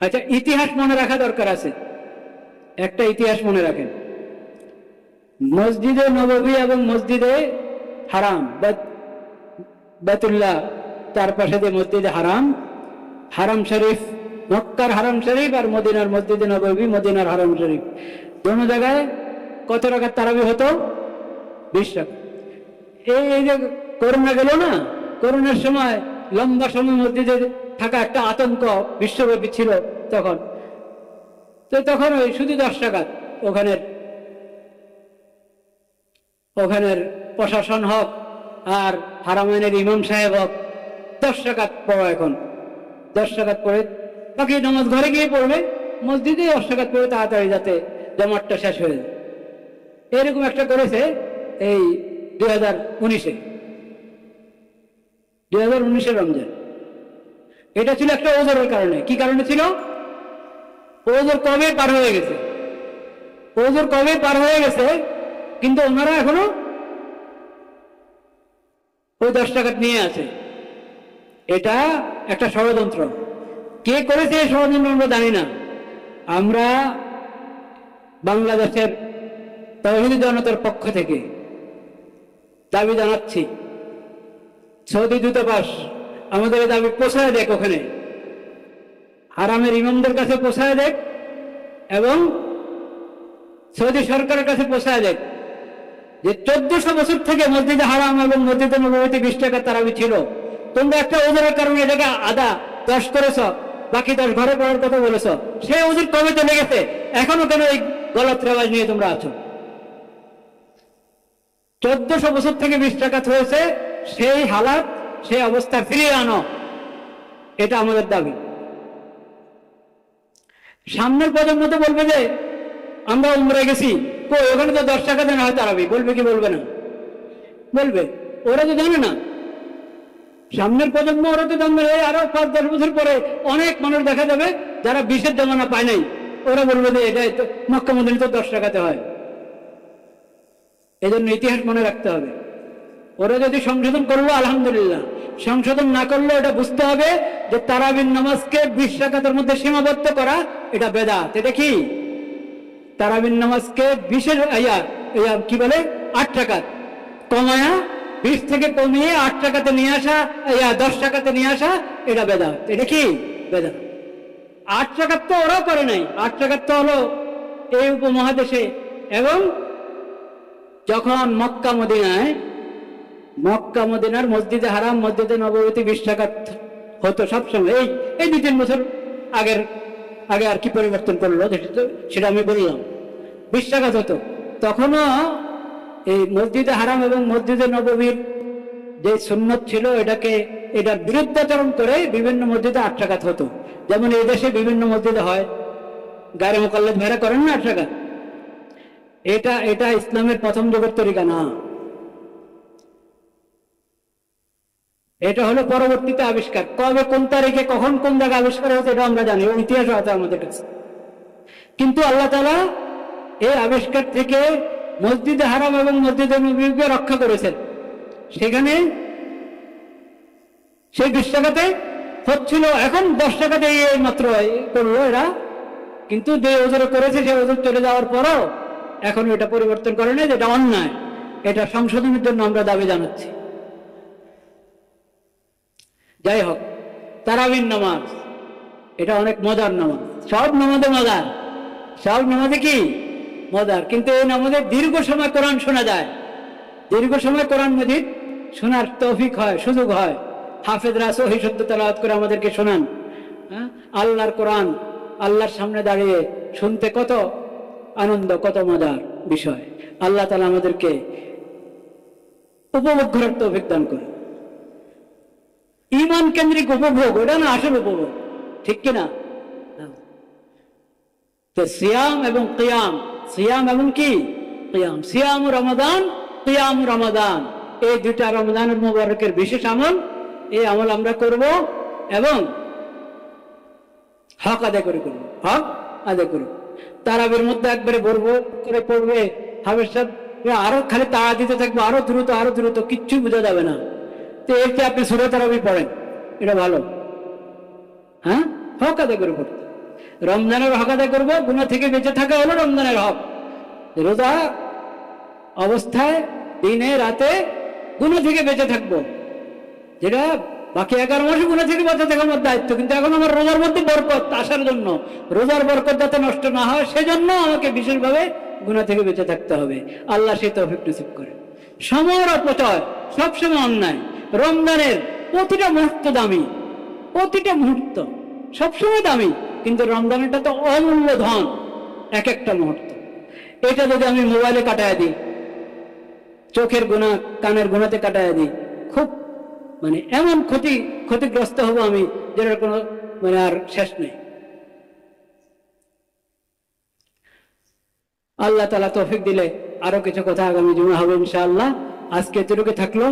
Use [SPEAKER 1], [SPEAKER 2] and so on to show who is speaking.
[SPEAKER 1] আচ্ছা ইতিহাস মনে রাখা দরকার আছে। একটা ইতিহাস মনে রাখেন। মসজিদে নববী এবং মসজিদে হারাম, বেত- বেতুল্লাহ তার পাশে যে মসজিদে হারাম হারাম শরীফ, মক্কার হারাম শরীফ আর মদিনার মসজিদে নববী, মদিনার হারাম শরীফ। দোনো জায়গায় কত টাকা তারাবি হতো? বিশ টাকা এই এই যে করোনা গেল না, করোনার সময় লম্বা সময় মসজিদে থাকা একটা আতঙ্ক বিশ্বব্যাপী ছিল তখন। তো তখন ওই শুধু দশ টাকা ওখানের ওখানের প্রশাসন হোক আর হারামাইনের ইমাম সাহেব হোক, দশ টাকা পড়ো এখন। দশ টাকা পড়ে বাকি নামাজ ঘরে গিয়ে পড়বে, মসজিদে দশ টাকা পড়ে তাড়াতাড়ি যাতে জমাটটা শেষ হয়ে যায়। এরকম একটা করেছে এই দুই হাজার উনিশে। দুই হাজার উনিশের রমজান। এটা ছিল একটা ওজোরের কারণে। কি কারণে ছিল? ওজোর কবে পার হয়ে গেছে? ওজোর কবে পার হয়ে গেছে? কিন্তু ওনারা এখনও ওই দশ টাকা নিয়ে আছে। এটা একটা ষড়যন্ত্র। কে করেছে এই ষড়যন্ত্র আমরা জানি না। আমরা বাংলাদেশের তহিদ জনতার পক্ষ থেকে দাবি জানাচ্ছি। সৌদি দূতাবাস আমাদের দাবি পোষায় দেখ ওখানে। হারামের ইমামদের কাছে পোষায় দেখ এবং সৌদি সরকারের কাছে পোষায় দেখ যে চোদ্দশো বছর থেকে মসজিদে হারাম এবং মসজিদে নবমীতে বিশ টাকা তারাবি ছিল। তোমরা একটা ওজনের কারণে এটাকে আদা দশ করেছ, বাকি দশ ঘরে পড়ার কথা বলেছ। সে ওজন কবে চলে গেছে? এখনও কেন এই গলত রেওয়াজ নিয়ে তোমরা আছো? চোদ্দশো বছর থেকে বিশ টাকা হয়েছে সেই হালাত সেই অবস্থা ফিরিয়ে আনো। এটা আমাদের দাবি। সামনের প্রজন্ম তো বলবে যে, আমরা উমরে গেছি কই ওখানে তো দশ টাকা দেন হয়তো আরবি বলবে কি বলবে না? বলবে। ওরা তো জানে না। সামনের প্রজন্ম ওরা তো জানবে এই আরও পাঁচ, দশ বছর পরে অনেক মানুষ দেখা যাবে যারা বিশের জমানা পায় নাই। ওরা বলবে যে, এটা তো মক্কা মদিনী তো দশ টাকাতে হয়। এজন্য ইতিহাস মনে রাখতে হবে। ওরা যদি সংশোধন করল, আলহামদুলিল্লাহ। সংশোধন না করলে, এটা বুঝতে হবে যে তারাবিন নামাজকে বিশ টাকাতের মধ্যে সীমাবদ্ধ করা, এটা বেদাত। এটা কি? তারাবিন নামাজকে বিশের কি বলে? আট টাকা কমায়া, বিশ থেকে কমিয়ে আট টাকাতে নিয়ে আসা, ইয়া দশ টাকাতে নিয়ে আসা, এটা বেদাত। এটা কি? বেদাত। আট টাকার তো ওরাও করে নাই। আট টাকার তো হলো এই উপমহাদেশে। এবং যখন মক্কা, মদিনায় মক্কা, মদিনার মসজিদে হারাম, মসজিদে নববতী বিশ হতো সবসময়। এই এই দু তিন বছর আগের, আগে আর কি পরিবর্তন করল সেটা আমি বললাম। বিশ হতো। তখনও এই মসজিদে হারাম এবং মসজিদে নববীর যে সুন্নত ছিল, এটাকে এটার বিরুদ্ধাচরণ করে বিভিন্ন মসজিদে আট হতো। যেমন এই দেশে বিভিন্ন মসজিদে হয়। গায়ে মোকাল্লাদ ভেড়া করেন না আট টাকা এটা এটা ইসলামের প্রথম যুগের তরিকা না। এটা হলো পরবর্তীতে আবিষ্কার। কবে, কোন তারিখে, কখন, কোন জায়গায় আবিষ্কার হয়েছে, এটা আমরা জানি ইতিহাস আছে আমাদের কাছে। কিন্তু আল্লাহ তালা এই আবিষ্কার থেকে মসজিদে হারাম এবং মসজিদে নবীকে রক্ষা করেছেন। সেখানে সেই বিশ টাকাতে হচ্ছিল, এখন দশ টাকাতে এই মাত্র করল এরা। কিন্তু যে ওজোরে করেছে সে ওজোর চলে যাওয়ার পরও এখন এটা পরিবর্তন করে না যেটা অন্যায়। এটা সংশোধনের জন্য আমরা দাবি জানাচ্ছি। যাই হোক তারাবিন নামাজ, এটা অনেক মজার নামাজ। সব নামাজে মজার। সব নামাজে কি? মজার। কিন্তু এই নামাজে দীর্ঘ সময় কোরআন শোনা যায়। দীর্ঘ সময় কোরআন মজিদ শোনার তৌফিক হয়, সুযোগ হয়। হাফেজরা সহি সত্য তালাওয়াত করে আমাদেরকে শোনান। হ্যাঁ? আল্লাহর কোরআন, আল্লাহর সামনে দাঁড়িয়ে শুনতে কত আনন্দ, কত মজার বিষয়। আল্লাহ তালা আমাদেরকে উপভোগ করার তৌফিক দান করে ইমান কেন্দ্রিক উপভোগ ওটা না আসল উপভোগ ঠিক কিনা তো সিয়াম এবং কিয়াম সিয়াম এবং কি? কিয়াম। সিয়াম রমাদান কিয়াম রমাদান। এই দুটা রমজানের মুবারকের বিশেষ আমল এই আমল আমরা করব এবং হক আদায় করে করব হক আদায় করব। তারাবের মধ্যে একবারে বলব করে পড়বে হাবের আরও খালি তাড়া দিতে থাকব আরও দ্রুত আরও দ্রুত কিচ্ছু বোঝা যাবে না। তো চেয়ে আপনি সুরে তারাবি পড়েন? এটা ভালো। হ্যাঁ? হক আদায় করে পড়তে রমজানের হক আদায় করব গুণা থেকে বেঁচে থাকা হলো রমজানের হক। রোজা অবস্থায় দিনে, রাতে গুণা থেকে বেঁচে থাকব। যেটা বাকি এগারো মাসে গুণা থেকে বেঁচে থাকার আমার দায়িত্ব, কিন্তু এখন আমার রোজার মধ্যে বরকত আসার জন্য। রোজার বরকত যাতে নষ্ট না হয়, সেজন্য আমাকে বিশেষভাবে গুণা থেকে বেঁচে থাকতে হবে। আল্লাহ সে তৌফিক নসিব করে সময়ের অপচয়, সবসময় অন্যায়। রমজানের প্রতিটা মুহূর্ত দামি, প্রতিটা মুহূর্ত সবসময় দামি, কিন্তু রমজানেরটা তো অমূল্য ধন এক একটা মুহূর্ত। এটা যদি আমি মোবাইলে কাটায় দিই, চোখের গুণা, কানের গুণাতে কাটায় দিই, খুব মানে এমন ক্ষতি, ক্ষতিগ্রস্ত হব আমি, যেটার কোনো মানে আর শেষ নেই। আল্লাহ তালা তৌফিক দিলে আরও কিছু কথা আগামী জমা হবে ইনশাআল্লাহ। আজকে এতটুকু থাকল।